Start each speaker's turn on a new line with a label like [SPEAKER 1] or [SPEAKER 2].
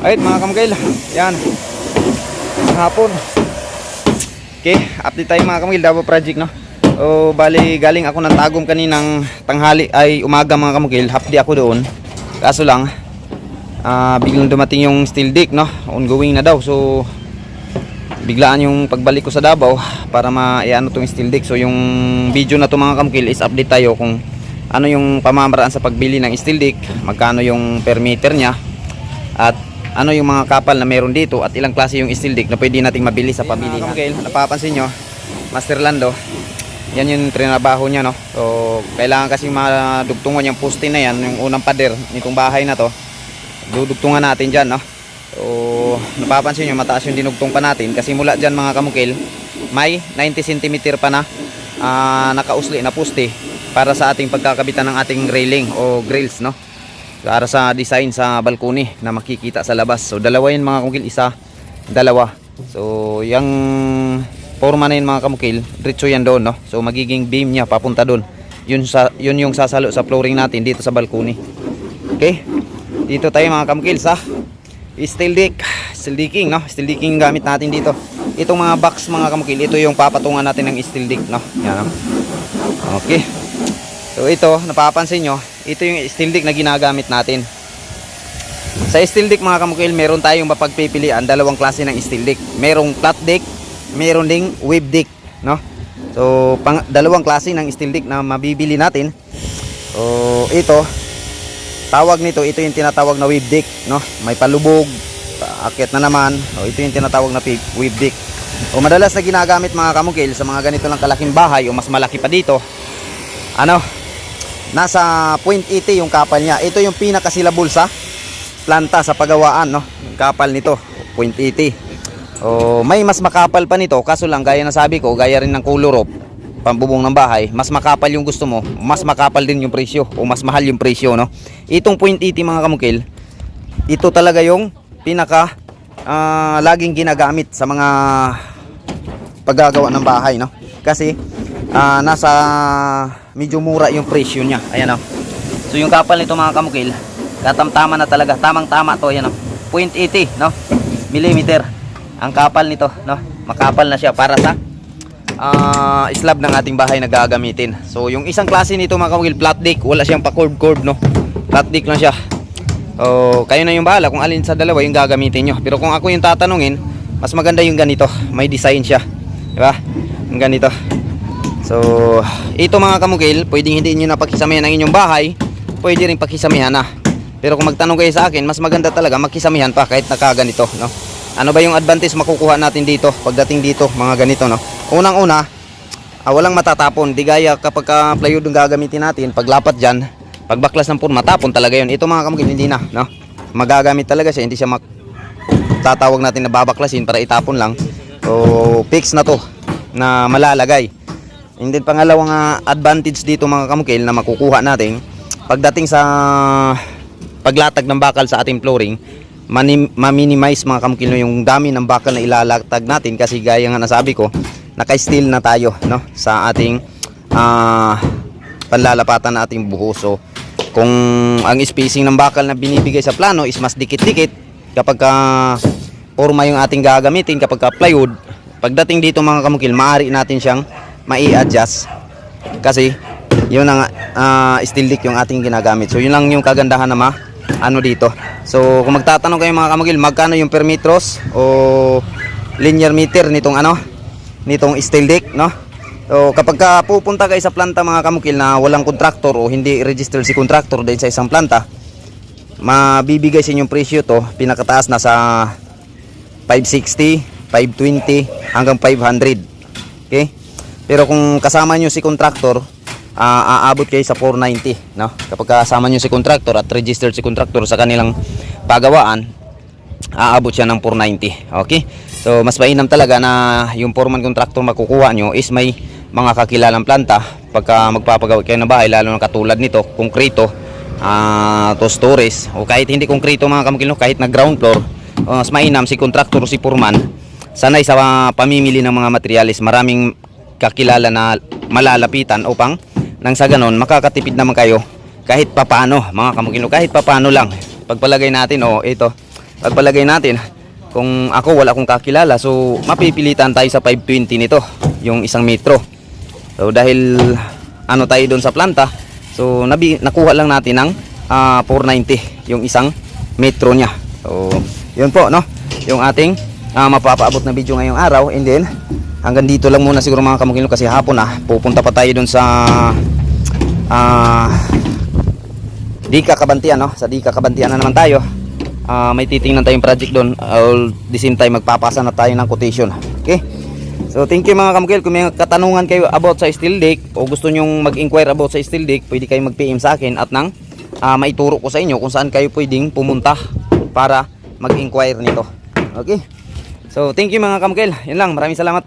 [SPEAKER 1] Ayun mga kamagil, yan. Hapon. Okay, update tayo mga kamagil, Davao Project no. O bali galing ako ng tagom kaninang tanghali ay umaga mga kamagil, half day ako doon. Kaso lang, ah biglang dumating yung steel dick no, ongoing na daw. So biglaan yung pagbalik ko sa Davao para ma-ano tong steel dick. So yung video na to mga kamagil is update tayo kung ano yung pamamaraan sa pagbili ng steel dick, magkano yung per meter niya at ano yung mga kapal na meron dito at ilang klase yung steel dick na pwede nating mabili sa pamilihan. Okay, napapansin nyo, Master Lando, yan yung trinabaho niya no. So, kailangan kasi madugtungan yung poste na yan, yung unang pader nitong bahay na to. Dudugtungan natin diyan no. So, napapansin nyo, mataas yung dinugtong pa natin kasi mula diyan mga kamukil, may 90 cm pa na ah, nakausli na poste para sa ating pagkakabitan ng ating railing o grills no para sa design sa balkoni na makikita sa labas. So dalawa yun mga kamukil, isa, dalawa. So yung forma na yun mga kamukil, diretso yan doon no. So magiging beam niya papunta doon. Yun sa yun yung sasalo sa flooring natin dito sa balkoni. Okay? Dito tayo mga kamukil sa steel deck, steel decking no. Steel decking gamit natin dito. Itong mga box mga kamukil, ito yung papatungan natin ng steel deck no. Yan no. Okay. So ito, napapansin nyo, ito yung steel deck na ginagamit natin. Sa steel deck mga kamukil, meron tayong mapagpipilian dalawang klase ng steel deck. Merong flat deck, meron ding wave deck, no? So, pang, dalawang klase ng steel deck na mabibili natin. So, ito, tawag nito, ito yung tinatawag na wave deck, no? May palubog, akit na naman. O, ito yung tinatawag na wave deck. O, madalas na ginagamit mga kamukil sa mga ganito lang kalaking bahay o mas malaki pa dito. Ano? Nasa 0.80 yung kapal niya. Ito yung pinakasilabol sa planta sa pagawaan, no? Yung kapal nito, 0.80. Oh, may mas makapal pa nito, kaso lang gaya na sabi ko, gaya rin ng kulurop, pambubong ng bahay, mas makapal yung gusto mo, mas makapal din yung presyo o mas mahal yung presyo, no? Itong 0.80 mga kamukil, ito talaga yung pinaka ah, laging ginagamit sa mga paggagawa ng bahay, no? Kasi ah, nasa medyo mura yung presyo niya. Ayan o. So yung kapal nito mga kamukil, katamtama na talaga. Tamang tama to. Ayan o. 0.80 no? Millimeter. Ang kapal nito, no? Makapal na siya para sa ah, slab ng ating bahay na gagamitin. So yung isang klase nito mga kamukil, flat deck. Wala siyang pa-curve-curve, no? Flat deck lang siya. O, kayo na yung bahala kung alin sa dalawa yung gagamitin nyo. Pero kung ako yung tatanungin, mas maganda yung ganito. May design siya. Di ba? Yung ganito. So, ito mga kamukil, pwedeng hindi nyo na pakisamihan ang inyong bahay, pwede rin pakisamihan na. Pero kung magtanong kayo sa akin, mas maganda talaga magkisamihan pa kahit nakaganito, no? Ano ba yung advantage makukuha natin dito pagdating dito, mga ganito, no? Unang-una, ah, walang matatapon. Di gaya kapag ka plywood yung gagamitin natin, paglapat dyan, pagbaklas ng puro, matapon talaga yun. Ito mga kamukil, hindi na, no? Magagamit talaga siya, hindi siya mak tatawag natin na babaklasin para itapon lang. So, fix na to na malalagay. And then pangalawang ah, advantage dito mga kamukil na makukuha natin pagdating sa paglatag ng bakal sa ating flooring ma-minimize mga kamukil no, yung dami ng bakal na ilalatag natin kasi gaya nga nasabi ko naka-steel na tayo no sa ating ah panlalapatan na ating buho kung ang spacing ng bakal na binibigay sa plano is mas dikit-dikit kapag ka forma yung ating gagamitin kapag ka plywood pagdating dito mga kamukil maaari natin siyang mai-adjust. Kasi yun ang ah, steel deck yung ating ginagamit. So yun lang yung kagandahan na ma ano dito. So kung magtatanong kayo mga kamukil magkano yung per metros o linear meter nitong ano nitong steel deck no? So kapag ka pupunta kayo sa planta mga kamukil na walang kontraktor o hindi registered si kontraktor din sa isang planta mabibigay sa inyong presyo to pinakataas na sa 560 520 hanggang 500 okay pero kung kasama nyo si contractor, ah, aabot kayo sa 490, no? Kapag kasama nyo si contractor at registered si contractor sa kanilang pagawaan, aabot siya ng 490. Okay? So, mas mainam talaga na yung foreman contractor makukuha nyo is may mga kakilalang planta pagka magpapagawa kayo ng bahay, lalo na katulad nito, konkreto, ah, to stories, o kahit hindi konkreto mga kamukil, no? kahit na ground floor, oh, mas mainam si contractor si foreman, sanay sa ah, pamimili ng mga materialis, maraming kakilala na malalapitan upang nang sa ganon makakatipid naman kayo kahit papano mga kamukino kahit papano lang pagpalagay natin oh ito pagpalagay natin, kung ako wala akong kakilala, so mapipilitan tayo sa 520 nito, yung isang metro. So dahil ano tayo doon sa planta, so nabi, nakuha lang natin ng ah, 490 yung isang metro niya. So yun po no, yung ating ah, mapapaabot na video ngayong araw and then hanggang dito lang muna siguro mga kamukino kasi hapon na pupunta pa tayo doon sa ah Dika Kabantian no, sa Dika Kabantian na naman tayo. Ah, may titingnan tayong project doon. All the same time magpapasa na tayo ng quotation. Okay? So thank you mga kamukil. Kung may katanungan kayo about sa steel deck o gusto nyong mag-inquire about sa steel deck, pwede kayo mag-PM sa akin at nang ah, maituro ko sa inyo kung saan kayo pwedeng pumunta para mag-inquire nito. Okay? So thank you mga kamukil. Yan lang. Maraming salamat.